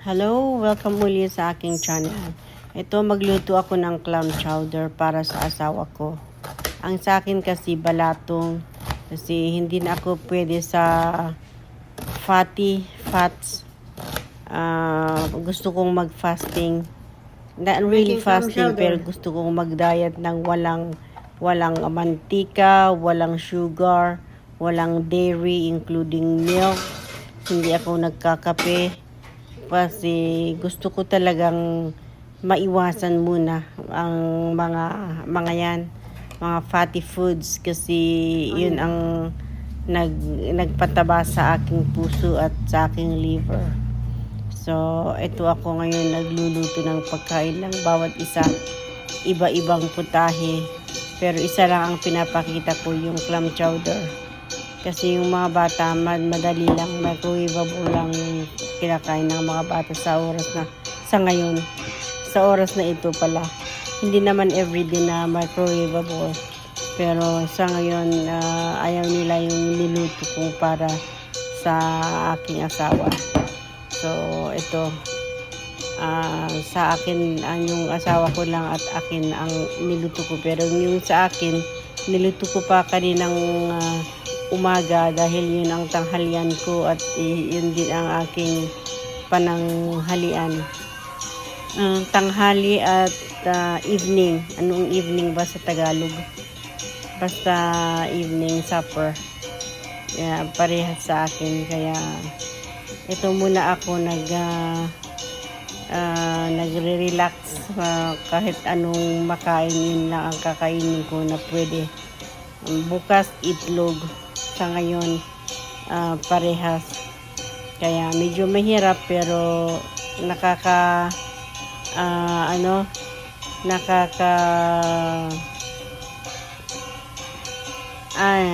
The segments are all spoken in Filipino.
Hello, welcome muli sa aking channel. Ito, magluto ako ng clam chowder para sa asawa ko. Ang sa akin kasi balatong kasi hindi na ako pwede sa fatty fats. Ah, gusto kong mag-fasting. Not really Making fasting, pero gusto kong mag-diet ng walang walang mantika, walang sugar, walang dairy, including milk. Hindi ako nagkakape kasi gusto ko talagang maiwasan muna ang mga mga yan mga fatty foods kasi yun ang nag nagpataba sa aking puso at sa aking liver. So ito ako ngayon nagluluto ng pagkain ng bawat isa iba-ibang putahe pero isa lang ang pinapakita ko yung clam chowder kasi yung mga bata, mad madali lang, microwaveable lang kinakain ng mga bata sa oras na, sa ngayon, sa oras na ito pala. Hindi naman everyday na microwaveable. Pero sa ngayon, ah, ayaw nila yung niluto ko para sa aking asawa. So, ito, ah, sa akin, ang yung asawa ko lang at akin ang niluto ko. Pero yung sa akin, niluto ko pa kaninang ah, umaga dahil yun ang tanghalian ko at yun din ang aking pananghalian. Ang tanghali at ah, evening. Anong evening ba sa Tagalog? Basta evening supper. Yeah, parehas sa akin. Kaya ito muna ako nag ah, ah, nagre-relax ah, kahit anong makain yun lang ang kakainin ko na pwede. Bukas itlog sa ngayon ah, parehas. Kaya medyo mahirap pero nakaka ah, ano nakaka I,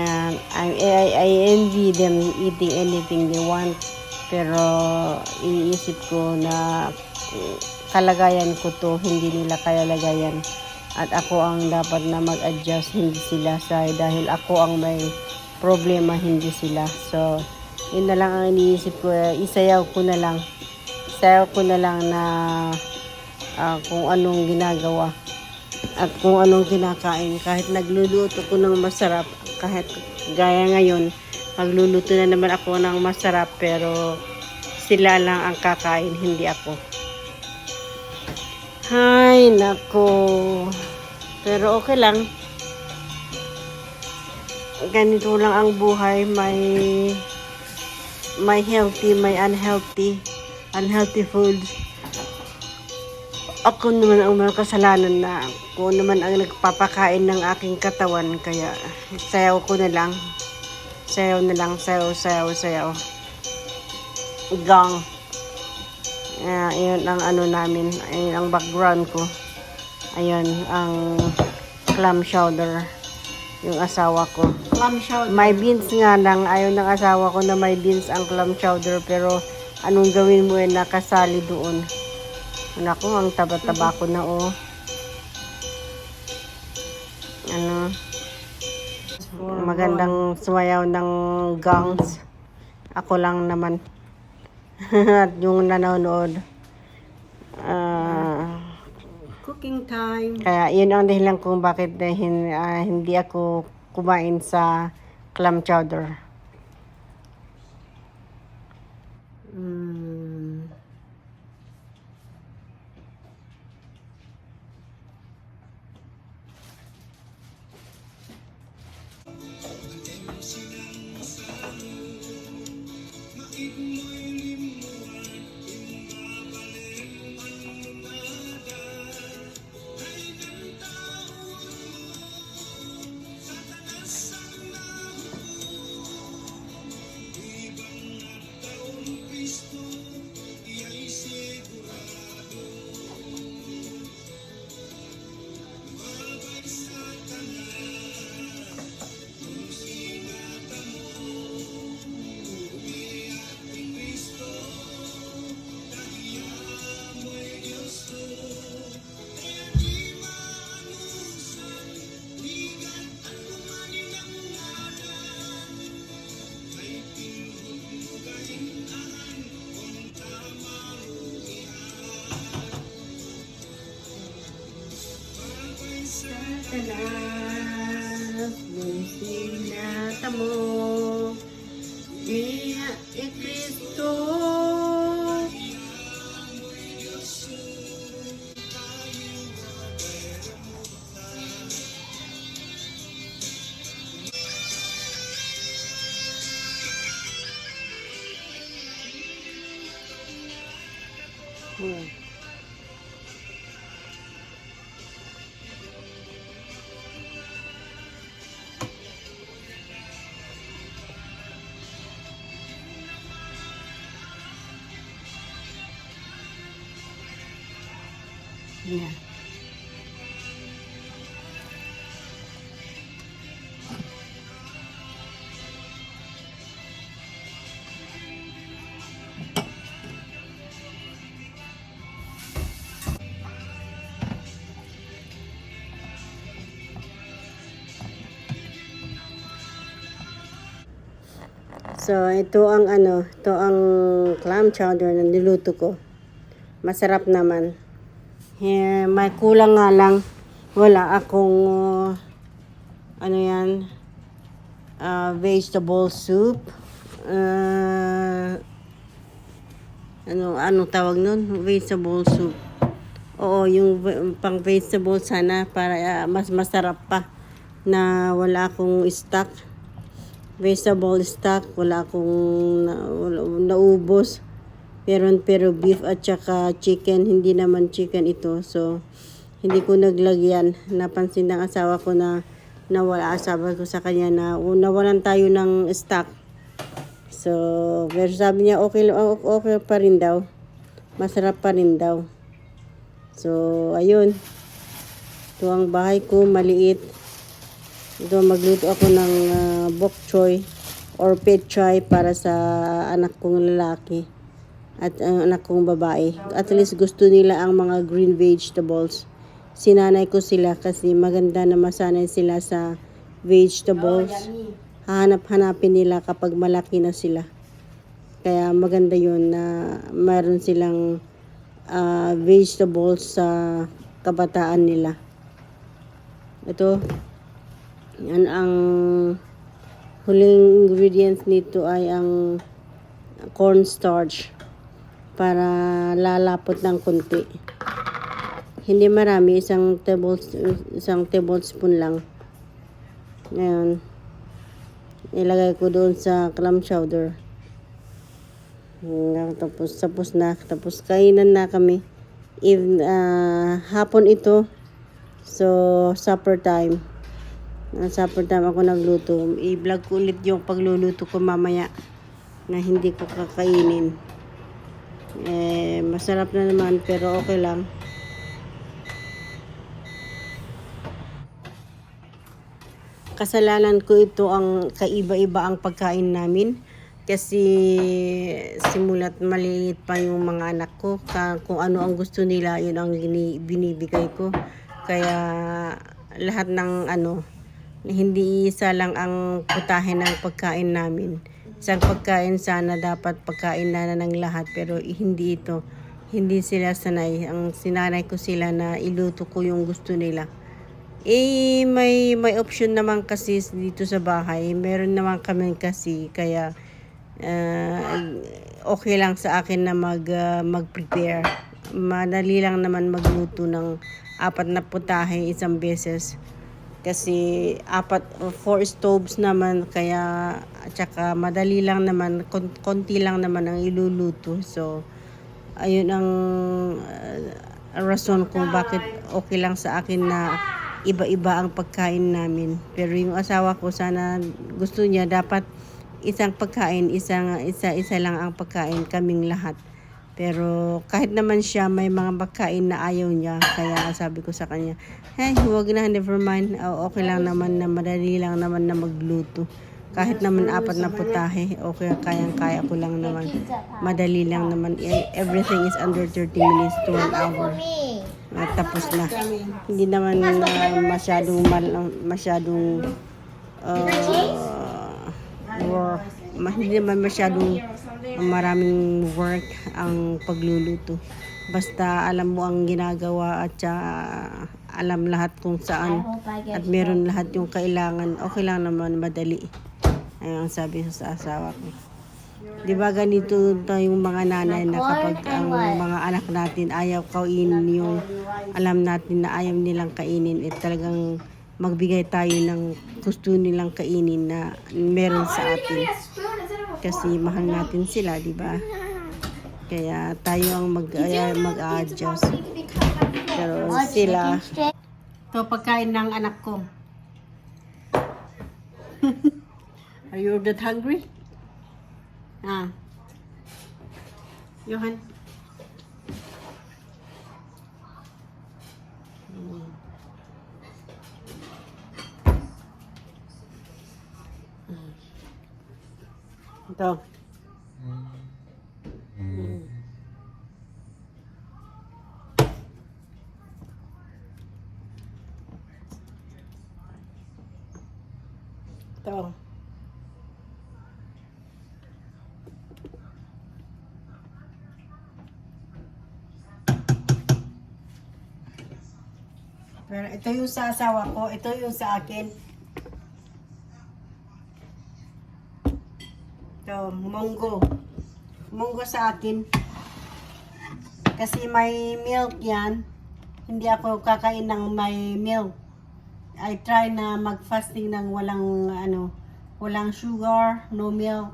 I, I, I envy them eating anything they want pero iniisip ko na kalagayan ko to hindi nila kalagayan at ako ang dapat na mag-adjust hindi sila sa dahil ako ang may problema hindi sila. So yun na lang ang iniisip ko. Isayaw ko na lang. Isayaw ko na lang na ah, kung anong ginagawa at kung anong kinakain. Kahit nagluluto ko ng masarap kahit gaya ngayon magluluto na naman ako ng masarap pero sila lang ang kakain hindi ako. Hay nako. Pero okay lang ganito lang ang buhay. May may healthy may unhealthy unhealthy foods ako naman ang mga kasalanan na ako naman ang nagpapakain ng aking katawan. Kaya sayaw ko na lang. Sayaw na lang. Sayaw sayaw sayaw. Gang uh, yun ang ano namin. Ayun ang background ko. Ayun ang clam chowder. Yung asawa ko Clam chowder. may beans nga lang ayaw ng asawa ko na may beans ang clam chowder pero anong gawin mo eh nakasali doon Naku, ang taba-taba ko na oh. Ano, magandang sumayaw ng gongs. Ako lang naman. At yung nanonood. Ah, Cooking time. kaya yun ang dahilan kung bakit hin- ah, hindi ako kumain sa clam chowder. Mm. Yeah. So, ito ang ano, ito ang clam chowder na niluto ko. Masarap naman. Eh, may kulang nga lang. Wala akong, uh, ano yan, uh, vegetable soup. Uh, ano, ano tawag nun? Vegetable soup. Oo, yung pang vegetable sana para uh, mas masarap pa na wala akong stock. Vegetable stock, wala akong na, wala, naubos. Pero, pero beef at saka chicken, hindi naman chicken ito. So, hindi ko naglagyan. Napansin ng asawa ko na nawala asawa ko sa kanya na "Oh, nawalan tayo ng stock. So, pero sabi niya okay, okay pa rin daw. Masarap pa rin daw. So, ayun. Ito ang bahay ko, maliit. Ito, magluto ako ng uh, bok choy or pet choy para sa anak kong lalaki at ang anak kong babae. At least gusto nila ang mga green vegetables. Sinanay ko sila kasi maganda na masanay sila sa vegetables. Hanap-hanapin nila kapag malaki na sila. Kaya maganda yun na mayroon silang ah, vegetables sa kabataan nila. Ito, yan ang huling ingredients nito ay ang cornstarch para lalapot ng konti. Hindi marami, isang table, isang tablespoon lang. Ngayon, ilagay ko doon sa clam chowder. Tapos, tapos na. Tapos, kainan na kami. Even, ah, hapon ito. So, supper time. Ah, supper time ako nagluto. I-vlog ko ulit yung pagluluto ko mamaya na hindi ko kakainin. Eh, masarap na naman pero okay lang. Kasalanan ko ito ang kaiba-iba ang pagkain namin. Kasi simulat maliliit pa yung mga anak ko. Kung ano ang gusto nila, yun ang gini, binibigay ko. Kaya lahat ng ano, hindi isa lang ang putahe ng pagkain namin. Isang pagkain sana dapat pagkain na ng lahat pero hindi ito. Hindi sila sanay. Ang sinanay ko sila na iluto ko yung gusto nila. Eh, may, may option naman kasi dito sa bahay. Meron naman kami kasi kaya ah, okay lang sa akin na mag, ah, mag-prepare. Madali lang naman magluto ng apat na putahe isang beses. Kasi apat, four stoves naman kaya at saka madali lang naman, kon- konti lang naman ang iluluto. So, ayun ang ah, rason kung bakit okay lang sa akin na iba-iba ang pagkain namin. Pero yung asawa ko sana gusto niya dapat isang pagkain, isang isa isa lang ang pagkain kaming lahat. Pero kahit naman siya may mga pagkain na ayaw niya, kaya sabi ko sa kanya, hey, huwag na, never mind. Oh, okay lang naman na madali lang naman na magluto. Kahit naman apat na putahe, okay, kayang-kaya ko lang naman. Madali lang naman. Everything is under 30 minutes to 1 hour. At tapos na. Hindi naman na masyadong mal- masyadong uh, work. Hindi naman masyadong maraming work ang pagluluto. Basta alam mo ang ginagawa at saka alam lahat kung saan at meron lahat yung kailangan. Okay lang naman madali. Ayun ang sabi sa asawa ko. Di ba ganito tayong mga nanay na kapag ang mga anak natin ayaw kainin yung alam natin na ayaw nilang kainin, eh talagang magbigay tayo ng gusto nilang kainin na meron sa atin. Kasi mahal natin sila, di ba? Kaya tayo ang mag, ay- mag-adjust. Pero sila, ito pagkain ng anak ko. Are you that hungry? Ah. Johan? Mm. Mm. Ito. Mm. Ito. Pero ito yung sa asawa ko, ito yung sa akin. Ito, munggo. Munggo sa akin. Kasi may milk yan. Hindi ako kakain ng may milk. I try na mag-fasting ng walang ano, walang sugar, no milk,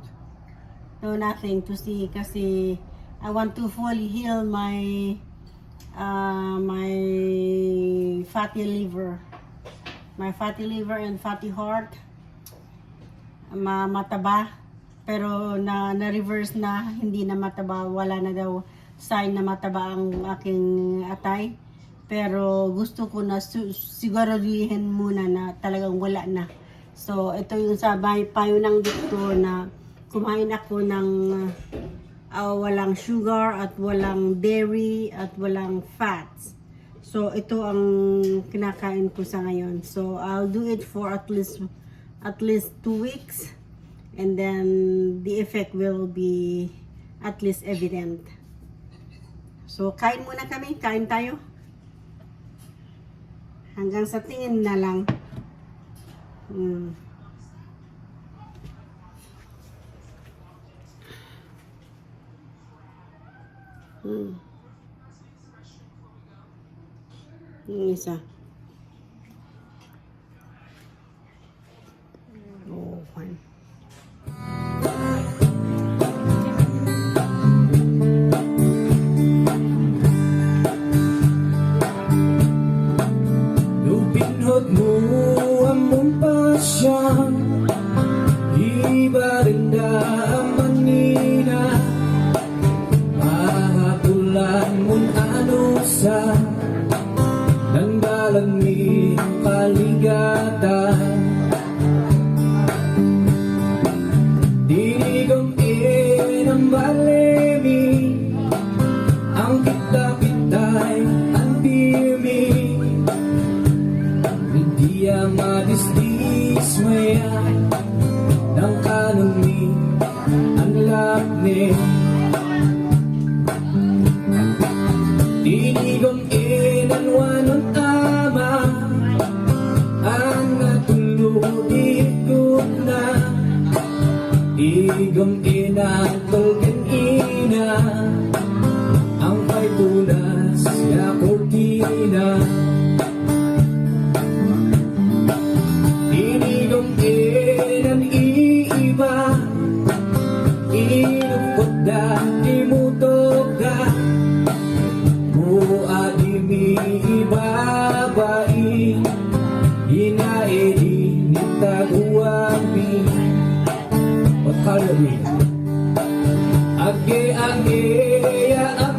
no nothing to see kasi I want to fully heal my uh, my fatty liver. My fatty liver and fatty heart. Ma mataba. Pero na, na-reverse na, hindi na mataba. Wala na daw sign na mataba ang aking atay. Pero gusto ko na siguraduhin muna na talagang wala na. So, ito yung sa bay- payo ng doktor na kumain ako ng ah, walang sugar at walang dairy at walang fats. So, ito ang kinakain ko sa ngayon. So, I'll do it for at least at least two weeks. And then, the effect will be at least evident. So, kain muna kami. Kain tayo. Hanggang sa tingin na lang. Mm. Mm. Yung isa. Oh, fine. Madisdismaya ng kanumi ang lakne. Tinigong inanwan ng tama ang natulog ko na. Igong inatulgan ina ang kay tunas ya kortina. yeah, yeah, yeah.